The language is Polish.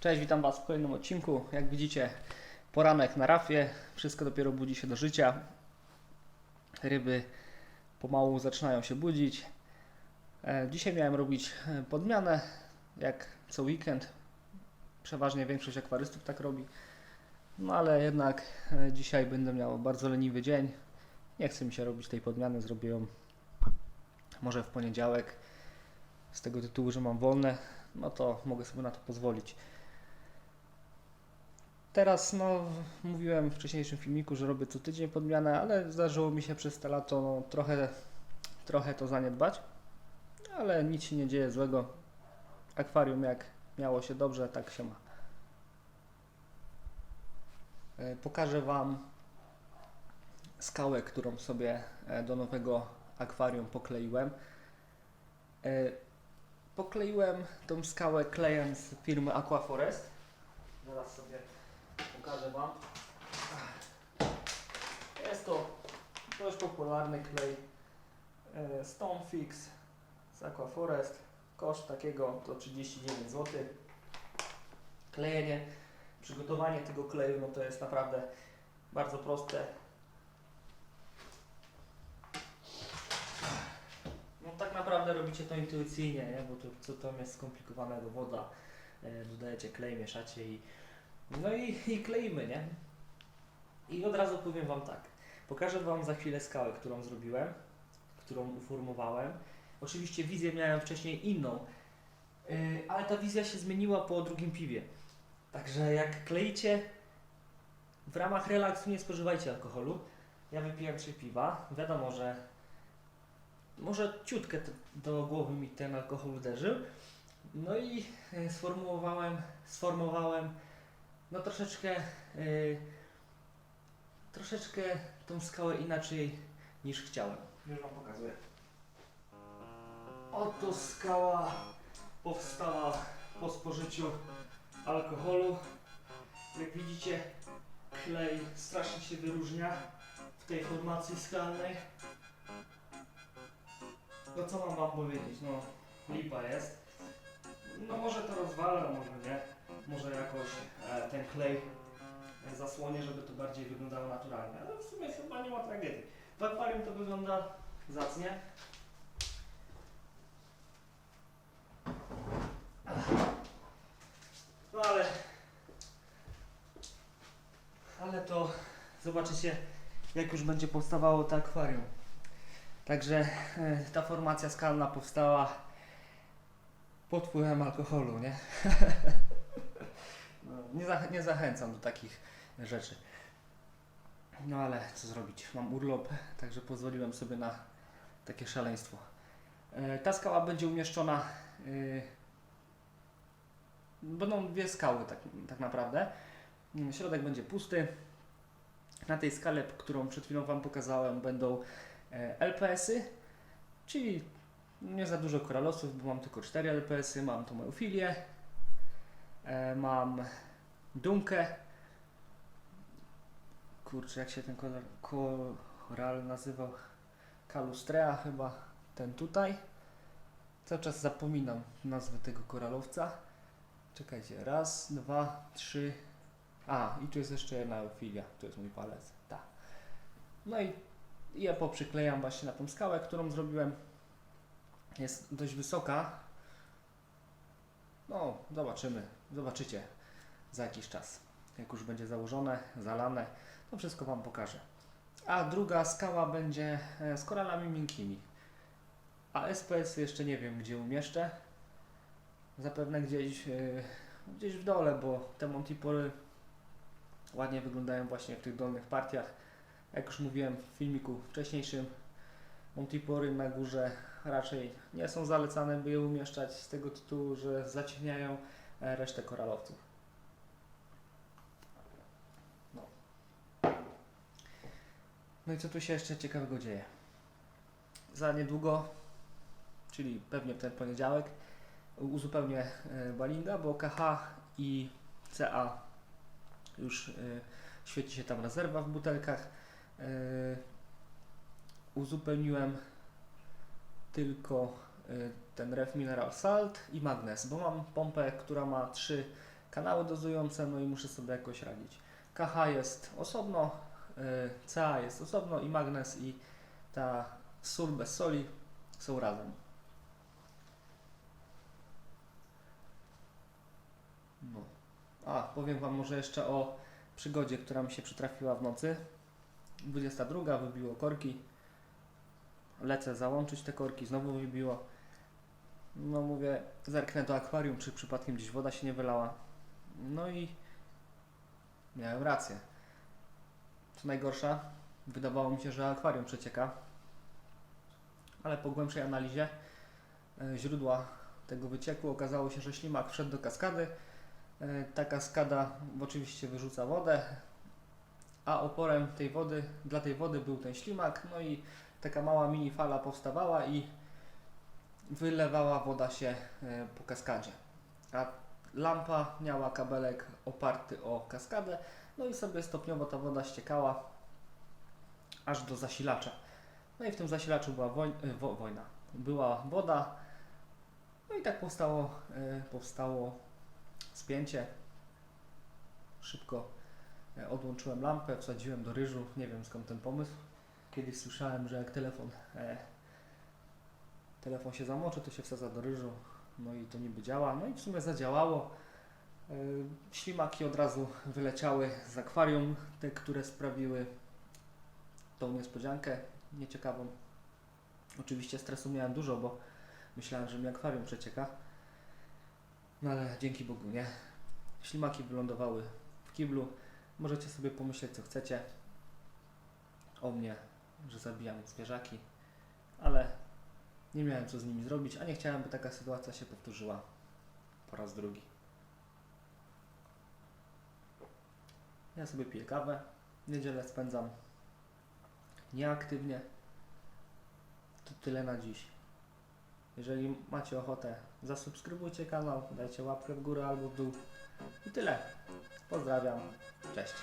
Cześć, witam Was w kolejnym odcinku. Jak widzicie, poranek na rafie, wszystko dopiero budzi się do życia. Ryby pomału zaczynają się budzić. E, Dzisiaj miałem robić e, podmianę, jak co weekend. Przeważnie większość akwarystów tak robi. No ale jednak e, dzisiaj będę miał bardzo leniwy dzień. Nie chce mi się robić tej podmiany, zrobię ją może w poniedziałek. Z tego tytułu, że mam wolne, no to mogę sobie na to pozwolić. Teraz, no, mówiłem w wcześniejszym filmiku, że robię co tydzień podmianę, ale zdarzyło mi się przez te lato no, trochę, trochę to zaniedbać. Ale nic się nie dzieje złego. Akwarium jak miało się dobrze, tak się ma. E, Pokażę Wam skałę, którą sobie e, do nowego akwarium pokleiłem. E, Pokleiłem tą skałę klejem z firmy Aquaforest. Zaraz sobie pokażę Wam. Jest to dość popularny klej e, Stonefix z Aquaforest. Koszt takiego to 39 zł. Klejenie, przygotowanie tego kleju no to jest naprawdę bardzo proste. No tak naprawdę robicie to intuicyjnie, nie? bo to co tam jest skomplikowanego, woda, e, dodajecie klej, mieszacie i no i, i kleimy, nie? I od razu powiem Wam tak, pokażę Wam za chwilę skałę, którą zrobiłem, którą uformowałem. Oczywiście wizję miałem wcześniej inną, yy, ale ta wizja się zmieniła po drugim piwie. Także jak kleicie, w ramach relaksu nie spożywajcie alkoholu. Ja wypiłem trzy piwa, wiadomo, że może ciutkę do głowy mi ten alkohol uderzył. No i e, sformułowałem, sformowałem no troszeczkę yy, troszeczkę tą skałę inaczej niż chciałem. Już Wam pokazuję. Oto skała powstała po spożyciu alkoholu. Jak widzicie, klej strasznie się wyróżnia w tej formacji skalnej. No co mam wam powiedzieć? No, lipa jest. No może to rozwalę, może nie. Może jakoś klej e, zasłonię, żeby to bardziej wyglądało naturalnie. Ale w sumie chyba nie ma tragedii. W akwarium to wygląda zacnie. No ale... Ale to zobaczycie, jak już będzie powstawało to akwarium. Także e, ta formacja skalna powstała pod wpływem alkoholu, nie? Nie, zach- nie zachęcam do takich rzeczy. No ale co zrobić? Mam urlop, także pozwoliłem sobie na takie szaleństwo. E, ta skała będzie umieszczona. y, będą dwie skały, tak, tak naprawdę. Środek będzie pusty. Na tej skale, którą przed chwilą Wam pokazałem, będą e, LPS-y, czyli nie za dużo koralosów, bo mam tylko 4 LPS-y. Mam tą moją filię, e, mam dunkę. Kurczę, jak się ten koral, koral nazywał? Kalustrea chyba, ten tutaj. Cały czas zapominam nazwy tego koralowca. Czekajcie, raz, dwa, trzy. A, i tu jest jeszcze jedna eufilia, to jest mój palec. Tak. No i je poprzyklejam właśnie na tą skałę, którą zrobiłem. Jest dość wysoka. No, zobaczymy. Zobaczycie za jakiś czas. Jak już będzie założone, zalane, to wszystko Wam pokażę. A druga skała będzie e, z koralami miękkimi. A SPS jeszcze nie wiem, gdzie umieszczę. Zapewne gdzieś, e, gdzieś w dole, bo te montipory ładnie wyglądają właśnie w tych dolnych partiach. Jak już mówiłem w filmiku wcześniejszym, montipory na górze raczej nie są zalecane, by je umieszczać z tego tytułu, że zacieniają e, resztę koralowców. No i co tu się jeszcze ciekawego dzieje? Za niedługo, czyli pewnie w ten poniedziałek, uzupełnię e, balinga, bo KH i CA już e, świeci się tam rezerwa w butelkach. E, uzupełniłem tylko ten ref mineral salt i magnes, bo mam pompę, która ma trzy kanały dozujące, no i muszę sobie jakoś radzić. KH jest osobno, CA jest osobno i magnes i ta sól bez soli są razem. No. A, powiem Wam może jeszcze o przygodzie, która mi się przytrafiła w nocy. 22, wybiło korki. Lecę załączyć te korki, znowu wybiło. No mówię, zerknę do akwarium, czy przypadkiem gdzieś woda się nie wylała. No i miałem rację. Co najgorsza, wydawało mi się, że akwarium przecieka. Ale po głębszej analizie e, źródła tego wycieku okazało się, że ślimak wszedł do kaskady. E, Ta kaskada oczywiście wyrzuca wodę, a oporem tej wody, dla tej wody był ten ślimak, no i taka mała mini fala powstawała i wylewała woda się e, po kaskadzie. A lampa miała kabelek oparty o kaskadę, no i sobie stopniowo ta woda ściekała aż do zasilacza. No i w tym zasilaczu była woj, e, wo, wojna. Była woda, no i tak powstało, e, powstało spięcie. Szybko e, odłączyłem lampę, wsadziłem do ryżu. Nie wiem skąd ten pomysł. Kiedyś słyszałem, że jak telefon, telefon się zamoczy, to się wsadza do ryżu. No i to niby działa. No i w sumie zadziałało. E, ślimaki od razu wyleciały z akwarium, te, które sprawiły tą niespodziankę nieciekawą. Oczywiście stresu miałem dużo, bo myślałem, że mi akwarium przecieka. No ale dzięki Bogu nie. Ślimaki wylądowały w kiblu. Możecie sobie pomyśleć co chcecie o mnie, że zabijam zwierzaki, ale nie miałem co z nimi zrobić, a nie chciałem, by taka sytuacja się powtórzyła po raz drugi. Ja sobie piję kawę, niedzielę spędzam nieaktywnie. To tyle na dziś. Jeżeli macie ochotę, zasubskrybujcie kanał, dajcie łapkę w górę albo w dół. I tyle. Pozdrawiam. Cześć.